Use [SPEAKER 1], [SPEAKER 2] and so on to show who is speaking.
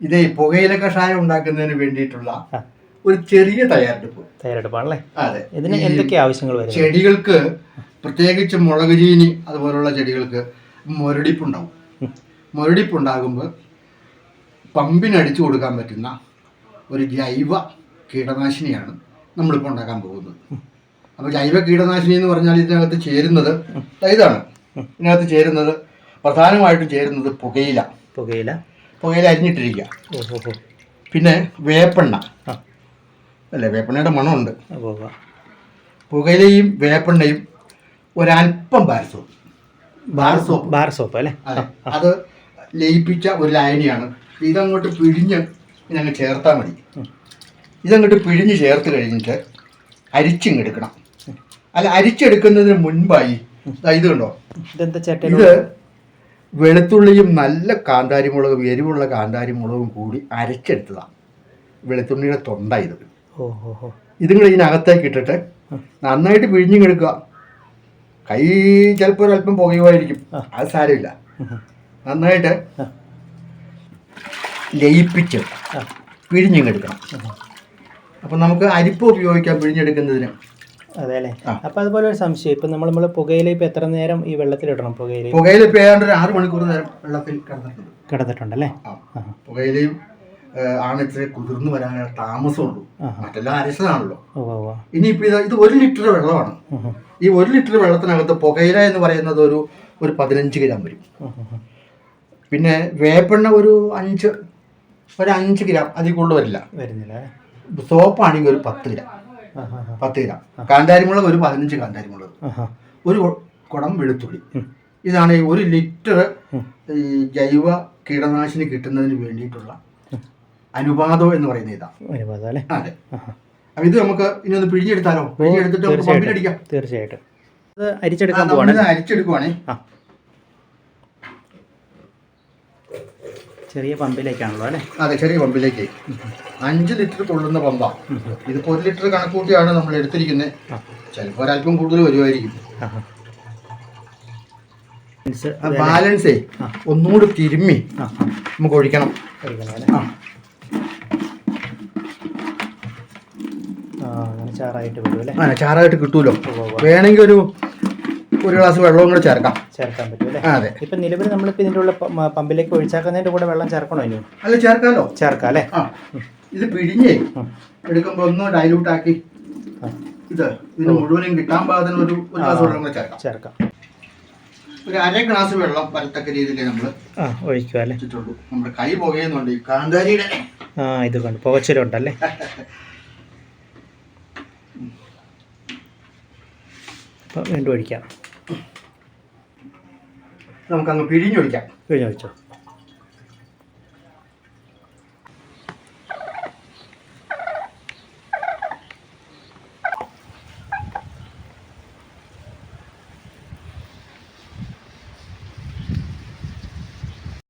[SPEAKER 1] ഇത് പുകയില കഷായം ഉണ്ടാക്കുന്നതിന് വേണ്ടിയിട്ടുള്ള ഒരു ചെറിയ തയ്യാറെടുപ്പ്.
[SPEAKER 2] തയ്യാറെടുപ്പാണല്ലേ?
[SPEAKER 1] അതെ.
[SPEAKER 2] ഇതിന് എന്തൊക്കെ ആവശ്യങ്ങൾ വരും
[SPEAKER 1] ചെടികൾക്ക് പ്രത്യേകിച്ച് മുളക് ചീനി അതുപോലുള്ള ചെടികൾക്ക് മുരടിപ്പുണ്ടാവും. മുരടിപ്പുണ്ടാകുമ്പോൾ പമ്പിനടിച്ചു കൊടുക്കാൻ പറ്റുന്ന ഒരു ജൈവ കീടനാശിനിയാണ് നമ്മളിപ്പോൾ ഉണ്ടാക്കാൻ പോകുന്നത്. അപ്പോൾ ജൈവ കീടനാശിനി എന്ന് പറഞ്ഞാൽ ഇതിനകത്ത് ചേരുന്നത് ഇതാണ്. ഇതിനകത്ത് ചേരുന്നത് പ്രധാനമായിട്ടും ചേരുന്നത് പുകയില.
[SPEAKER 2] പുകയില.
[SPEAKER 1] പുകയില അരിഞ്ഞിട്ടിരിക്കുക പിന്നെ വേപ്പെണ്ണ. അല്ല വേപ്പെണ്ണയുടെ മണമുണ്ട്. പുകയിലയും വേപ്പെണ്ണയും ഒരല്പം bar soap. Bar soap.
[SPEAKER 2] Bar soap അല്ലേ?
[SPEAKER 1] അത്. ലയിപ്പിച്ച ഒരു ലായനിയാണ് ഇതങ്ങോട്ട് പിഴിഞ്ഞ് ഇതങ്ങ് ചേർത്താൽ മതി. ഇതങ്ങോട്ട് പിഴിഞ്ഞ് ചേർത്ത് കഴിഞ്ഞിട്ട് അരിച്ചിങ്ങെടുക്കണം അല്ല അരിച്ചെടുക്കുന്നതിന് മുൻപായി ഇത് കണ്ടോ? ഇത് വെളുത്തുള്ളിയും നല്ല കാന്താരിമുളകും എരിവുള്ള കാന്താരിമുളകും കൂടി അരച്ചെടുത്തതാണ്. വെളുത്തുള്ളിയുടെ തൊണ്ട ഇത്. ഇതുങ്ങൾ ഇതിനകത്തേക്ക് ഇട്ടിട്ട് നന്നായിട്ട് പിഴിഞ്ഞിങ്ങെടുക്കുക കൈ ചിലപ്പോൾ ഒരല്പം പുകയുമായിരിക്കും. അത് സാരമില്ല. നന്നായിട്ട്. ലയിപ്പിച്ച്
[SPEAKER 2] പിഴിഞ്ഞെടുക്കണം.
[SPEAKER 1] പിഴിഞ്ഞിങ്ങെടുക്കണം അപ്പം നമുക്ക് അരിപ്പ് ഉപയോഗിക്കാം പിഴിഞ്ഞെടുക്കുന്നതിന്.
[SPEAKER 2] അതെ അല്ലേ അപ്പൊ അതുപോലെ ഒരു സംശയം. ഇപ്പൊ നമ്മൾ നമ്മൾ പുകയില ഇപ്പൊ എത്ര നേരം ഈ വെള്ളത്തിലിടണം പുകയില?
[SPEAKER 1] പുകയില ഇപ്പൊ ഏതാണ്ട് ഒരു ആറ് മണിക്കൂർ നേരം വെള്ളത്തിൽ കിടന്നിട്ടുണ്ട്.
[SPEAKER 2] കിടന്നിട്ടുണ്ടല്ലേ?
[SPEAKER 1] ആ.
[SPEAKER 2] ആ
[SPEAKER 1] പുകയിലയും ആണ് ഇത്ര കുതിർന്നു വരാനുള്ള താമസമുള്ളൂ. മറ്റെല്ലാം അരച്ചതാണല്ലോ ഇനിയിപ്പോ. ഇത് ഇത് ഒരു ലിറ്റർ വെള്ളമാണ്. ഈ ഒരു ലിറ്റർ വെള്ളത്തിനകത്ത് പുകയില എന്ന് പറയുന്നത് ഒരു ഒരു പതിനഞ്ച് ഗ്രാം വരും. പിന്നെ വേപ്പെണ്ണ ഒരു അഞ്ച് ഒരു അഞ്ച് ഗ്രാം അതിൽ കൂടുതൽ വരില്ല.
[SPEAKER 2] വരുന്നില്ല.
[SPEAKER 1] സോപ്പാണെങ്കിൽ ഒരു പത്ത് ഗ്രാം. പത്ത് ഗ്രാം കാന്താരിമുളക് ഒരു പതിനഞ്ച് കാന്താരിമുളക്. ഒരു കുടം വെളുത്തുള്ളി. ഇതാണ് ഒരു ലിറ്റർ ഈ ജൈവ കീടനാശിനി കിട്ടുന്നതിന് വേണ്ടിയിട്ടുള്ള അനുപാതം എന്ന് പറയുന്ന ഇതാ. അതെ. അപ്പൊ ഇത് നമുക്ക് ഇനി ഒന്ന് പിഴിഞ്ഞെടുത്താലോ? പിഴിഞ്ഞെടുത്തിട്ട് നമുക്ക് പമ്പിലടിക്കാം.
[SPEAKER 2] തീർച്ചയായിട്ടും. അരിച്ചെടുക്കാൻ
[SPEAKER 1] അരിച്ചെടുക്കുവാണേ.
[SPEAKER 2] ചെറിയ പമ്പിലേക്കാണല്ലോ അല്ലേ?
[SPEAKER 1] അതെ ചെറിയ പമ്പിലേക്ക്. അഞ്ച് ലിറ്റർ കൊള്ളുന്ന പമ്പാ. ഇതിപ്പോ ഒരു ലിറ്റർ കണക്കൂട്ടിയാണ് നമ്മൾ എടുത്തിരിക്കുന്നത്. ചിലപ്പോൾ ഒരല്പം കൂടുതൽ വരുമായിരിക്കും. ആ ബാലൻസേ ഒന്നുകൂടി തിരുമ്മി നമുക്ക് ഒഴിക്കണം. ആ.
[SPEAKER 2] ചാറായിട്ട് കിട്ടുമല്ലോ.
[SPEAKER 1] വേണമെങ്കിൽ ഒരു ഒരു ഗ്ലാസ് വെള്ളവും കൂടെ ചേർക്കാം.
[SPEAKER 2] ചേർക്കാൻ പറ്റും അല്ലേ?
[SPEAKER 1] അതെ.
[SPEAKER 2] ഇപ്പൊ നിലവിൽ നമ്മളിപ്പോ ഇതിന്റെ ഉള്ള പമ്പിലേക്ക് ഒഴിച്ചാക്കുന്നതിന്റെ കൂടെ വെള്ളം ചേർക്കണോ ഇനി?
[SPEAKER 1] അല്ല ചേർക്കാലോ?
[SPEAKER 2] ചേർക്കാം അല്ലേ?
[SPEAKER 1] ഇത് പിഴിഞ്ഞേ
[SPEAKER 2] എടുക്കുമ്പോ
[SPEAKER 1] എടുക്കുമ്പോൾ ഒന്ന് ഡൈലൂട്ട് ആക്കി
[SPEAKER 2] ഇത്
[SPEAKER 1] ഇത് ഇതിന് മുഴുവനും കിട്ടാൻ പാകത്തിന് ഒരു ഒരു ഗ്ലാസ് വെള്ളം കൂടെ ചേർക്കാം.
[SPEAKER 2] ചേർക്കാം.
[SPEAKER 1] ഒരു അര ഗ്ലാസ് വെള്ളം വരത്തക്ക രീതിയിൽ നമ്മൾ
[SPEAKER 2] ഒഴിക്കുക അല്ലേ?
[SPEAKER 1] നമ്മുടെ കൈ പുകയുന്നുണ്ട് കാന്താരിയുടെ.
[SPEAKER 2] ആ ഇത് കണ്ടു. പുകച്ചിലുണ്ടല്ലേ? അപ്പോൾ വീണ്ടും ഒഴിക്കാം.
[SPEAKER 1] നമുക്കങ്ങ് പിഴിഞ്ഞൊഴിക്കാം.
[SPEAKER 2] പിഴിഞ്ഞൊഴിച്ചോ.